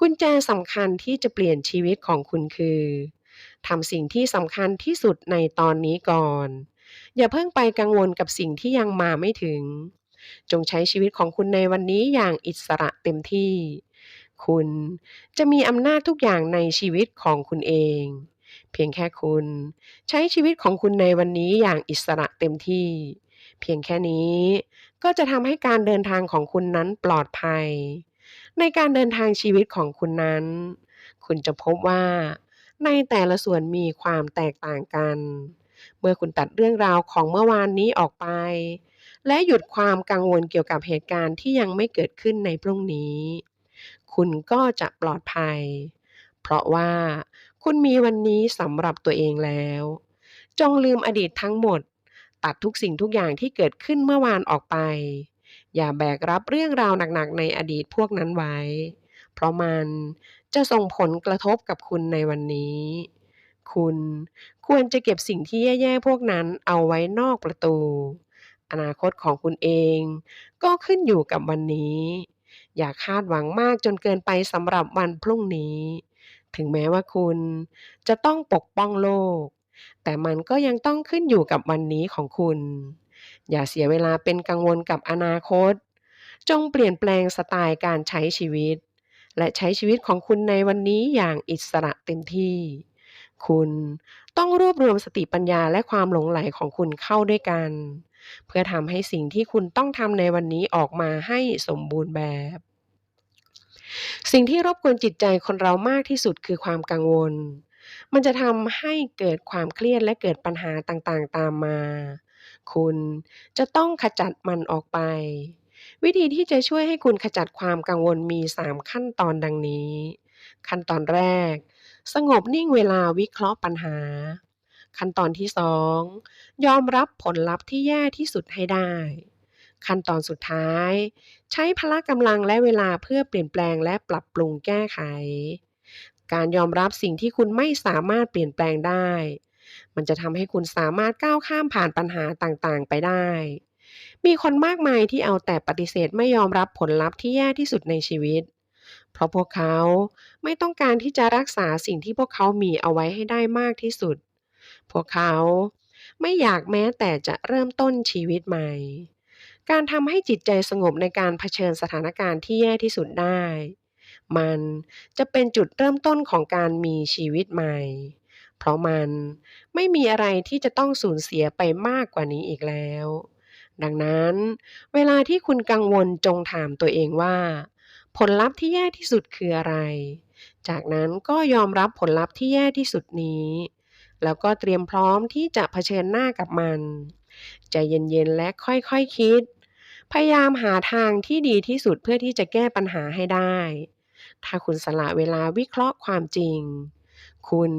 กุญแจสำคัญที่จะเปลี่ยนชีวิตของคุณคือทำสิ่งที่สำคัญที่สุดในตอนนี้ก่อน อย่าเพิ่งไปกังวลกับสิ่งที่ยังมาไม่ถึง จงใช้ชีวิตของคุณในวันนี้อย่างอิสระเต็มที่ คุณจะมีอำนาจทุกอย่างในชีวิตของคุณเอง เพียงแค่คุณ ใช้ชีวิตของคุณในวันนี้อย่างอิสระเต็มที่ เพียงแค่นี้ ก็จะทำให้การเดินทางของคุณนั้นปลอดภัย ในการเดินทางชีวิตของคุณนั้น คุณจะพบว่า ในแต่ละส่วนมีความแตกต่างกัน เมื่อคุณตัดเรื่องราวของเมื่อวานนี้ออกไป และหยุดความกังวลเกี่ยวกับเหตุการณ์ที่ยังไม่เกิดขึ้นในพรุ่งนี้ คุณก็จะปลอดภัย เพราะว่า คุณมีวันนี้สำหรับตัวเองแล้ว จงลืมอดีตทั้งหมด ตัดทุกสิ่งทุกอย่างที่เกิดขึ้นเมื่อวานออกไป อย่าแบกรับเรื่องราวหนักๆในอดีตพวกนั้นไว้ เพราะมันจะส่งผลกระทบกับคุณในวันนี้ คุณควรจะเก็บสิ่งที่แย่ๆพวกนั้นเอาไว้นอกประตู อนาคตของคุณเอง ก็ขึ้นอยู่กับวันนี้ อย่าคาดหวังมากจนเกินไปสำหรับวันพรุ่งนี้ ถึงแม้ว่าคุณจะต้องปกป้องโลก แต่มันก็ยังต้องขึ้นอยู่กับวันนี้ของคุณ อย่าเสียเวลาเป็นกังวลกับอนาคต จงเปลี่ยนแปลงสไตล์การใช้ชีวิต และใช้ชีวิตของคุณในวันนี้อย่างอิสระเต็มที่ คุณต้องรวบรวมสติปัญญาและความหลงไหลของคุณเข้าด้วยกัน เพื่อทำให้สิ่งที่คุณต้องทำในวันนี้ออกมาให้สมบูรณ์แบบ สิ่งที่รบกวนจิตใจคนเรามากที่สุดคือความกังวลมันจะทำให้เกิดความเครียดและเกิดปัญหาต่างๆ ตามมา คุณ จะต้องขจัดมันออกไป วิธีที่จะช่วยให้คุณขจัดความกังวลมี 3 ขั้นตอนดังนี้ ขั้นตอนแรก สงบนิ่งเวลาวิเคราะห์ปัญหา ขั้นตอนที่ 2 ยอมรับผลลัพธ์ที่แย่ที่สุดให้ได้ ขั้นตอนสุดท้าย ใช้พละกำลังและเวลาเพื่อเปลี่ยนแปลงและปรับปรุงแก้ไขการยอมรับสิ่งที่คุณไม่สามารถเปลี่ยนแปลงได้ มันจะทำให้คุณสามารถก้าวข้ามผ่านปัญหาต่างๆ ไปได้ มีคนมากมายที่เอาแต่ปฏิเสธไม่ยอมรับผลลัพธ์ที่แย่ที่สุดในชีวิต เพราะพวกเขาไม่ต้องการที่จะรักษาสิ่งที่พวกเขามีเอาไว้ให้ได้มากที่สุด พวกเขาไม่อยากแม้แต่จะเริ่มต้นชีวิตใหม่ การทำให้จิตใจสงบในการเผชิญสถานการณ์ที่แย่ที่สุดได้ มันจะเป็นจุดเริ่มต้นของการมีชีวิตใหม่ เพราะมันไม่มีอะไรที่จะต้องสูญเสียไปมากกว่านี้อีกแล้ว ดังนั้น เวลาที่คุณกังวลจงถามตัวเองว่า ผลลัพธ์ที่แย่ที่สุดคืออะไร จากนั้นก็ยอมรับผลลัพธ์ที่แย่ที่สุดนี้ แล้วก็เตรียมพร้อมที่จะเผชิญหน้ากับมันใจเย็นๆและค่อยๆคคิด พยายามหาทางที่ดีที่สุดเพื่อที่จะแก้ปัญหาให้ได้ ถ้าคุณสละเวลาวิเคราะห์ความจริง คุณ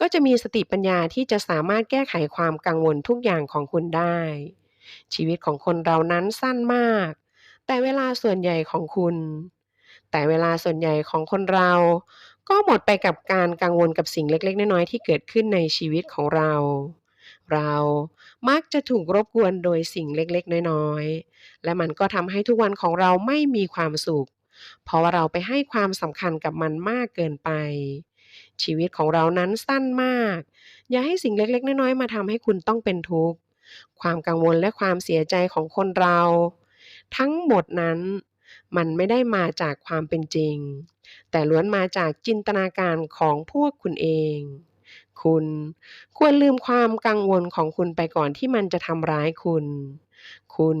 ก็จะมีสติปัญญาที่จะสามารถแก้ไขความกังวลทุกอย่างของคุณได้ ชีวิตของคนเรานั้นสั้นมาก แต่เวลาส่วนใหญ่ของคุณ แต่เวลาส่วนใหญ่ของคนเรา ก็หมดไปกับการกังวลกับสิ่งเล็ก ๆ น้อยๆที่เกิดขึ้นในชีวิตของเรา เรามักจะถูกรบกวนโดยสิ่งเล็กๆ น้อยๆ และมันก็ทำให้ทุกวันของเราไม่มีความสุขเพราะว่าเราไปให้ความสำคัญกับมันมากเกินไป ชีวิตของเรานั้นสั้นมาก อย่าให้สิ่งเล็ก ๆ น้อยๆมาทำให้คุณต้องเป็นทุกข์ ความกังวลและความเสียใจของคนเรา ทั้งหมดนั้นมันไม่ได้มาจากความเป็นจริง แต่ล้วนมาจากจินตนาการของพวกคุณเอง คุณควรลืมความกังวลของคุณไปก่อนที่มันจะทำร้ายคุณ คุณ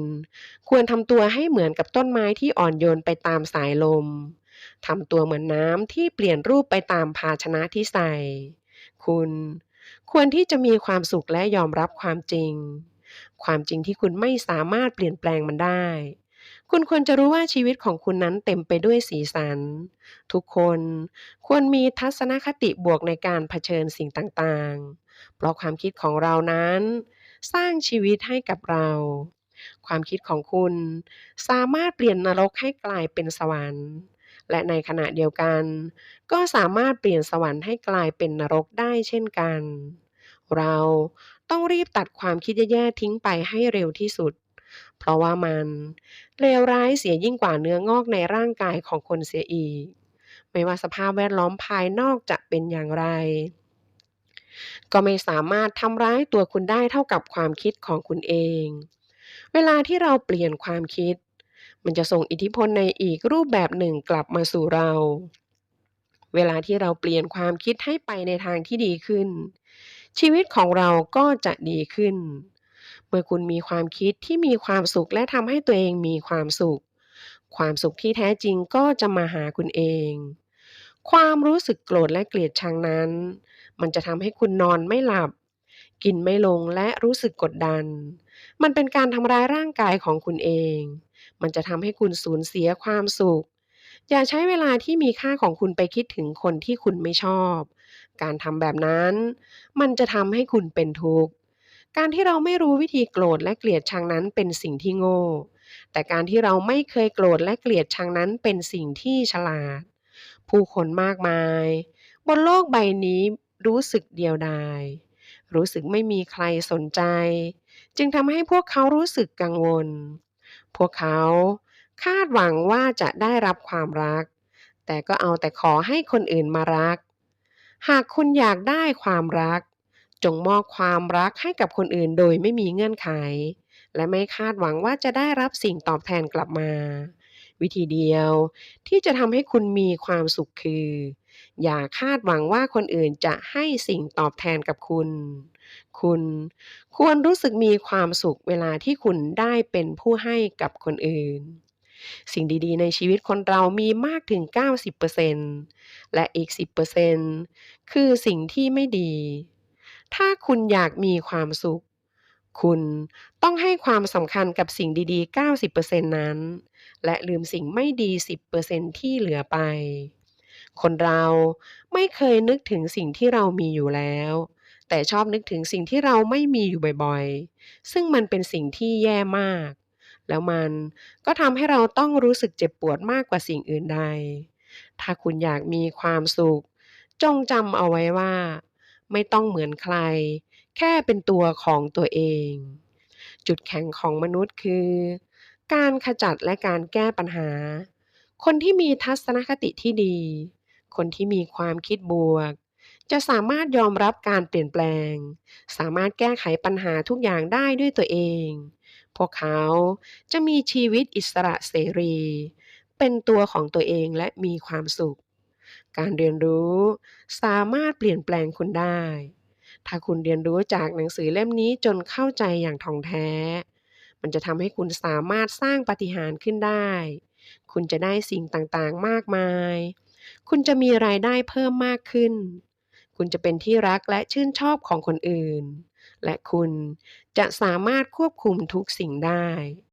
ควรทำตัวให้เหมือนกับต้นไม้ที่อ่อนโยนไปตามสายลม ทำตัวเหมือนน้ำที่เปลี่ยนรูปไปตามภาชนะที่ใส่ คุณควรที่จะมีความสุขและยอมรับความจริง ความจริงที่คุณไม่สามารถเปลี่ยนแปลงมันได้ คุณควรจะรู้ว่าชีวิตของคุณนั้นเต็มไปด้วยสีสัน ทุกคนควรมีทัศนคติบวกในการเผชิญสิ่งต่างๆ เพราะความคิดของเรานั้น สร้างชีวิตให้กับเรา ความคิดของคุณ สามารถเปลี่ยนนรกให้กลายเป็นสวรรค์ และในขณะเดียวกัน ก็สามารถเปลี่ยนสวรรค์ให้กลายเป็นนรกได้เช่นกัน เราต้องรีบตัดความคิดแย่ๆทิ้งไปให้เร็วที่สุด เพราะว่ามันเลวร้ายเสียยิ่งกว่าเนื้องอกในร่างกายของคนเสียอีก ไม่ว่าสภาพแวดล้อมภายนอกจะเป็นอย่างไร ก็ไม่สามารถทำร้ายตัวคุณได้เท่ากับความคิดของคุณเอง เวลาที่เราเปลี่ยนความคิด มันจะส่งอิทธิพลในอีกรูปแบบหนึ่งกลับมาสู่เรา เวลาที่เราเปลี่ยนความคิดให้ไปในทางที่ดีขึ้น ชีวิตของเราก็จะดีขึ้น เมื่อคุณมีความคิดที่มีความสุขและทำให้ตัวเองมีความสุข ความสุขที่แท้จริงก็จะมาหาคุณเอง ความรู้สึกโกรธและเกลียดชังนั้น มันจะทำให้คุณนอนไม่หลับ กินไม่ลงและรู้สึกกดดัน มันเป็นการทำร้ายร่างกายของคุณเอง มันจะทำให้คุณสูญเสียความสุข อย่าใช้เวลาที่มีค่าของคุณไปคิดถึงคนที่คุณไม่ชอบ การทำแบบนั้น มันจะทำให้คุณเป็นทุกข์ การที่เราไม่รู้วิธีโกรธและเกลียดชังนั้นเป็นสิ่งที่โง่ แต่การที่เราไม่เคยโกรธและเกลียดชังนั้นเป็นสิ่งที่ฉลาด ผู้คนมากมาย บนโลกใบนี้รู้สึกเดียวดายรู้สึกไม่มีใครสนใจ จึงทำให้พวกเขารู้สึกกังวล พวกเขาคาดหวังว่าจะได้รับความรัก แต่ก็เอาแต่ขอให้คนอื่นมารัก หากคุณอยากได้ความรัก จงมอบความรักให้กับคนอื่นโดยไม่มีเงื่อนไข และไม่คาดหวังว่าจะได้รับสิ่งตอบแทนกลับมา วิธีเดียวที่จะทำให้คุณมีความสุขคือ อย่าคาดหวังว่าคนอื่นจะให้สิ่งตอบแทนกับคุณ คุณควรรู้สึกมีความสุขเวลาที่คุณได้เป็นผู้ให้กับคนอื่น สิ่งดีๆ ในชีวิตคนเรามีมากถึง 90%และอีก 10%คือสิ่งที่ไม่ดี ถ้าคุณอยากมีความสุข คุณต้องให้ความสำคัญกับสิ่งดีๆ 90%นั้น และลืมสิ่งไม่ดี 10%ที่เหลือไปคนเราไม่เคยนึกถึงสิ่งที่เรามีอยู่แล้ว แต่ชอบนึกถึงสิ่งที่เราไม่มีอยู่บ่อยๆ ซึ่งมันเป็นสิ่งที่แย่มาก แล้วมันก็ทำให้เราต้องรู้สึกเจ็บปวดมากกว่าสิ่งอื่นใด ถ้าคุณอยากมีความสุข จงจำเอาไว้ว่า ไม่ต้องเหมือนใคร แค่เป็นตัวของตัวเอง จุดแข็งของมนุษย์คือ การขจัดและการแก้ปัญหา คนที่มีทัศนคติที่ดี คนที่มีความคิดบวก จะสามารถยอมรับการเปลี่ยนแปลง สามารถแก้ไขปัญหาทุกอย่างได้ด้วยตัวเอง พวกเขาจะมีชีวิตอิสระเสรี เป็นตัวของตัวเองและมีความสุข การเรียนรู้สามารถเปลี่ยนแปลงคุณได้ ถ้าคุณเรียนรู้จากหนังสือเล่มนี้จนเข้าใจอย่างถ่องแท้ มันจะทำให้คุณสามารถสร้างปฏิหารขึ้นได้ คุณจะได้สิ่งต่างๆ มากมาย คุณจะมีรายได้เพิ่มมากขึ้น คุณจะเป็นที่รักและชื่นชอบของคนอื่น และคุณจะสามารถควบคุมทุกสิ่งได้